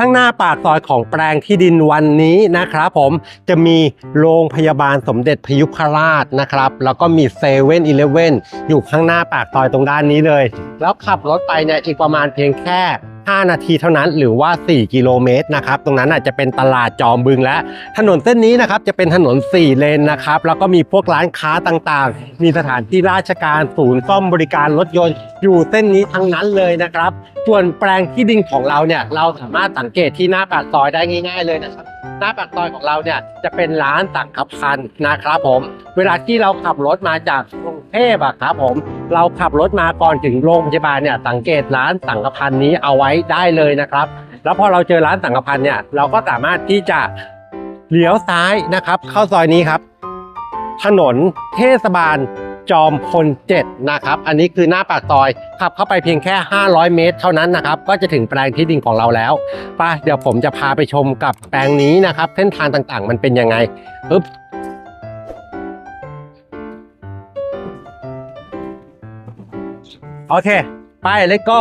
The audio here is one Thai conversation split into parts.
ข้างหน้าปากซอยของแปลงที่ดินวันนี้นะครับผมจะมีโรงพยาบาลสมเด็จพยุพราชนะครับ แล้วก็มีเซเว่นอีเลฟเว่นอยู่ข้างหน้าปากซอยตรงด้านนี้เลย แล้วขับรถไปเนี่ยอีกประมาณเพียงแค่ 5 นาทีเท่านั้นหรือว่า 4 กิโลเมตรนะครับตรงนั้นอาจจะเป็นตลาดจอมบึงและ ถนนเส้นนี้นะครับจะเป็นถนน 4 เลนนะครับแล้วก็มีพวกร้านค้าต่างๆ มีสถานที่ราชการศูนย์ซ่อมบริการรถยนต์อยู่เส้นนี้ทั้งนั้นเลยนะครับ ส่วนแปลงที่ดินของเราเนี่ยเราสามารถสังเกตที่หน้าปากซอยได้ง่าย ๆ เลยนะครับหน้าปากซอยของเราเนี่ยจะเป็นร้านสังขพันธ์นะครับผม เวลาที่เราขับรถมาจากกรุง เทพอะครับผม เราขับรถมาก่อนถึงโรงพยาบาลเนี่ยสังเกตร้านสังขพันธ์นี้เอาไว้ได้เลยนะครับ แล้วพอเราเจอร้านสังขพันธ์เนี่ยเราก็สามารถที่จะเลี้ยวซ้ายนะครับ เข้าซอยนี้ครับ ถนนเทศบาลจอมพล7นะครับ อันนี้คือหน้าปากซอย ขับเข้าไปเพียงแค่ 500 เมตร เท่านั้นนะครับ ก็จะถึงแปลงที่ดินของเราแล้วไปเดี๋ยวผมจะพาไปชมกับแปลงนี้นะครับ เส้นทางต่างๆ มันเป็นยังไงปึ๊บ โอเค ไปเลยก็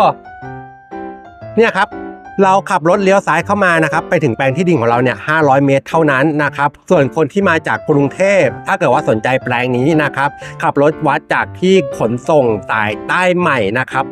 เนี่ยครับ เราขับรถเลี้ยวซ้ายเข้ามานะครับไปถึงแปลงที่ดินของเราเนี่ย500 เมตรเท่านั้นนะครับส่วนคนที่มาจากกรุงเทพ ถ้าเกิดว่าสนใจแปลงนี้นะครับขับรถวัดจากที่ขนส่งสายใต้ใหม่นะครับ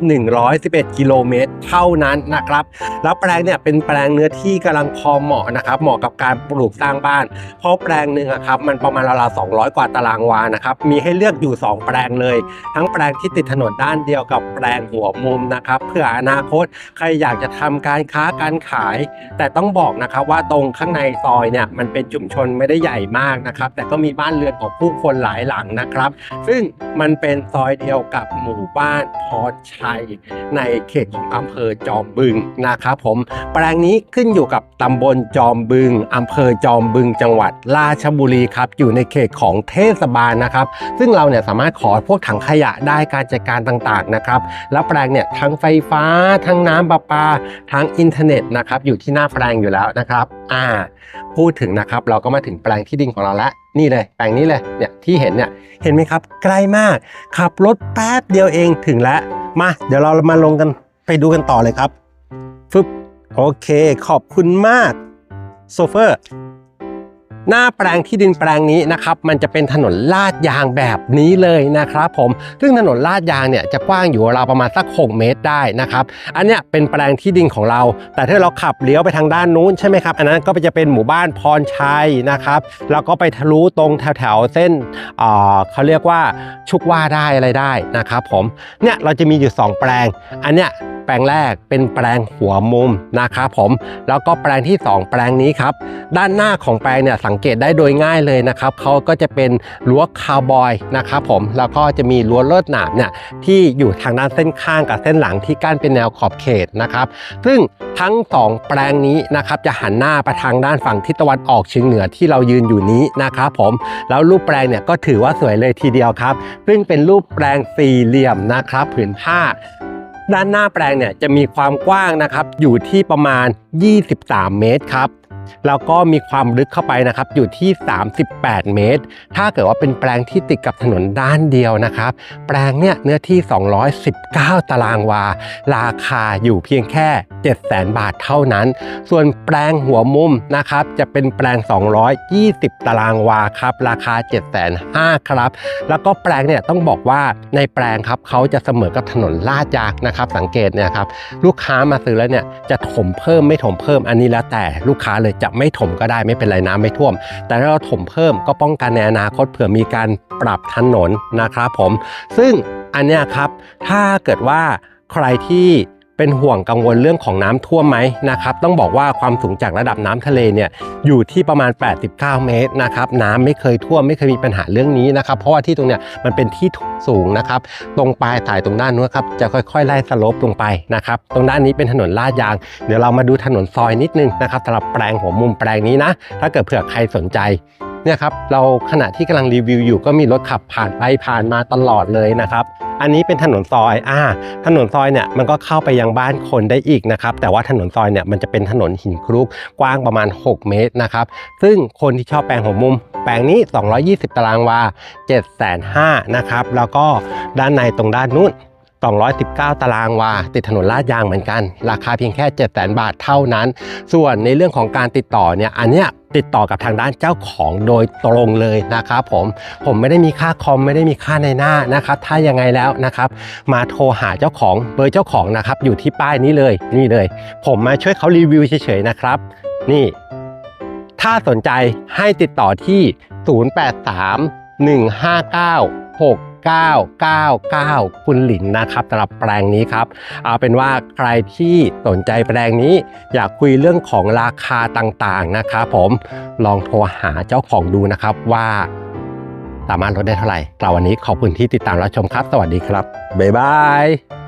111 กิโลเมตรเท่านั้นนะครับแล้วแปลงเนี่ยเป็นแปลงเนื้อที่กำลังพอเหมาะนะครับเหมาะกับการปลูกสร้างบ้าน เพราะแปลงหนึ่งครับมันประมาณราวๆ200 กว่าตารางวานะครับมีให้เลือกอยู่ 2 แปลงเลย ทั้งแปลงที่ติดถนนด้านเดียวกับแปลงหัวมุมนะครับเพื่ออนาคตใครอยากจะทำการค้าการขาย แต่ต้องบอกนะครับว่าตรงข้างในซอยเนี่ยมันเป็นชุมชนไม่ได้ใหญ่มากนะครับ แต่ก็มีบ้านเรือนของผู้คนหลายหลังนะครับ ซึ่งมันเป็นซอยเดียวกับหมู่บ้านพรชัย ในเขตของอำเภอจอมบึงนะครับผมแปลงนี้ขึ้นอยู่กับตำบลจอมบึงอำเภอจอมบึงจังหวัดราชบุรีครับอยู่ในเขตของเทศบาลนะครับ ซึ่งเราเนี่ยสามารถขอพวกถังขยะได้การจัดการต่างๆนะครับ แล้วแปลงเนี่ยทั้งไฟฟ้า ทั้งน้ำประปาทั้งอินินเทอร์เน็ตนะครับอยู่ที่หน้าแปลงอยู่แล้วนะครับอ่าพูดถึงนะครับเราก็มาถึงแปลงที่ดินของเราแล้วนี่เลยแปลงนี้เลยเนี่ยที่เห็นเนี่ยเห็นไหมครับใกล้มาก ขับรถแป๊บเดียวเองถึงแล้วมาเดี๋ยวเรามาลงกันไปดูกันต่อเลยครับฟึบโอเค ขอบคุณมากโซเฟอร์ หน้าแปลงที่ดินแปลงนี้นะครับมันจะเป็นถนนลาดยางแบบนี้เลยนะครับผมซึ่งถนนลาดยางเนี่ยจะกว้างอยู่ราวประมาณสัก 6 เมตรได้นะครับอันเนี้ยเป็นแปลงที่ดินของเรา แต่ถ้าเราขับเลี้ยวไปทางด้านนู้นใช่ไหมครับอันนั้นก็จะเป็นหมู่บ้านพรชัยนะครับแล้วก็ไปทะลุตรงแถวๆเส้นเขาเรียกว่าชุกว่าได้อะไรได้นะครับผมเนี่ยเราจะมีอยู่ 2 แปลง อันเนี้ยแปลงแรกเป็นแปลงหัวมุมนะครับผมแล้วก็แปลงที่ 2 แปลงนี้ครับด้านหน้าของแปลงเนี่ยสังเกตได้โดยง่ายเลยนะครับเขาก็จะเป็นรั้วคาวบอยนะครับผมแล้วก็จะมีรั้วเลิศหนามเนี่ยที่อยู่ทางด้านเส้นข้างกับเส้นหลังที่กั้นเป็นแนวขอบเขตนะครับซึ่งทั้ง 2 แปลงนี้นะครับจะหันหน้าไปทางด้านฝั่งทิศตะวันออกเฉียงเหนือที่เรายืนอยู่นี้นะครับผมแล้วรูปแปลงเนี่ยก็ถือว่าสวยเลยทีเดียวครับ ซึ่งเป็นรูปแปลงสี่เหลี่ยมนะครับผืนผ้าด้านหน้าแปลงเนี่ยจะมีความกว้างนะครับอยู่ที่ประมาณ 23 เมตรครับ แล้วก็มีความลึกเข้าไปนะครับอยู่ที่ 38 เมตร ถ้าเกิดว่าเป็นแปลงที่ติดกับถนนด้านเดียวนะครับ แปลงเนี่ยเนื้อที่ 219 ตารางวา ราคาอยู่เพียงแค่ 700,000บาทเท่านั้น ส่วนแปลงหัวมุมนะครับจะเป็นแปลง 220 ตารางวาครับราคา705,000ครับ แล้วก็แปลงเนี่ยต้องบอกว่าในแปลงครับเขาจะเสมอกับถนนลาดยางนะครับสังเกตเนี่ยครับลูกค้ามาซื้อแล้วเนี่ยจะถมเพิ่มไม่ถมเพิ่มอันนี้แล้วแต่ลูกค้าเลยจะไม่ถมก็ได้ไม่เป็นไรน้ำไม่ท่วม แต่ถ้าเราถมเพิ่มก็ป้องกันในอนาคตเผื่อมีการปรับถนนนะครับผม ซึ่งอันเนี้ยครับถ้าเกิดว่าใครที่ เป็นห่วงกังวลเรื่องของน้ำท่วมไหมนะครับต้องบอกว่าความสูงจากระดับน้ำทะเลเนี่ยอยู่ที่ประมาณ 89 เมตรนะครับน้ำไม่เคยท่วมไม่เคยมีปัญหาเรื่องนี้นะครับเพราะว่าที่ตรงเนี้ยมันเป็นที่สูงนะครับตรงปลายสายตรงด้านนู้นครับจะค่อยๆไล่สโลปลงไปนะครับตรงด้านนี้เป็นถนนลาดยาง เดี๋ยวเรามาดูถนนซอยนิดนึงนะครับสำหรับแปลงหัวมุมแปลงนี้นะถ้าเกิดเผื่อใครสนใจ เนี่ยครับเราขณะที่กำลังรีวิวอยู่ก็มีรถขับผ่านไปผ่านมาตลอดเลยนะครับ อันนี้เป็นถนนซอยอ่าถนนซอยเนี่ยมันก็เข้าไปยังบ้านคนได้อีกนะครับ แต่ว่าถนนซอยเนี่ยมันจะเป็นถนนหินคลุกกว้างประมาณ 6 เมตรนะครับ ซึ่งคนที่ชอบแปลงหัวมุม แปลงนี้ 220 ตารางวา7 5 0 0 0นะครับ แล้วก็ด้านในตรงด้านนู้น 219 ตารางวา ติดถนนลาดยางเหมือนกัน ราคาเพียงแค่ 7 0 0 0 0 บาทเท่านั้น ส่วนในเรื่องของการติดต่อเนี่ย อันเนี้ยติดต่อกับทางด้านเจ้าของโดยตรงเลยนะครับผมผมไม่ได้มีค่าคอมไม่ได้มีค่าในหน้านะครับถ้ายังไงแล้วนะครับ มาโทรหาเจ้าของเบอร์เจ้าของนะครับอยู่ที่ป้ายนี้เลยนี่เลย ผมมาช่วยเขารีวิวเฉยๆนะครับ นี่ ถ้าสนใจให้ติดต่อที่ 083 159 6999 คุณหลินนะครับสำหรับแปลงนี้ครับเอาเป็นว่าใครที่สนใจแปลงนี้ อยากคุยเรื่องของราคาต่างๆนะครับผมลองโทรหาเจ้าของดูนะครับว่าสามารถลดได้เท่าไหร่แต่วันนี้ขอบคุณที่ติดตามรับชมครับ สวัสดีครับ บ๊ายบาย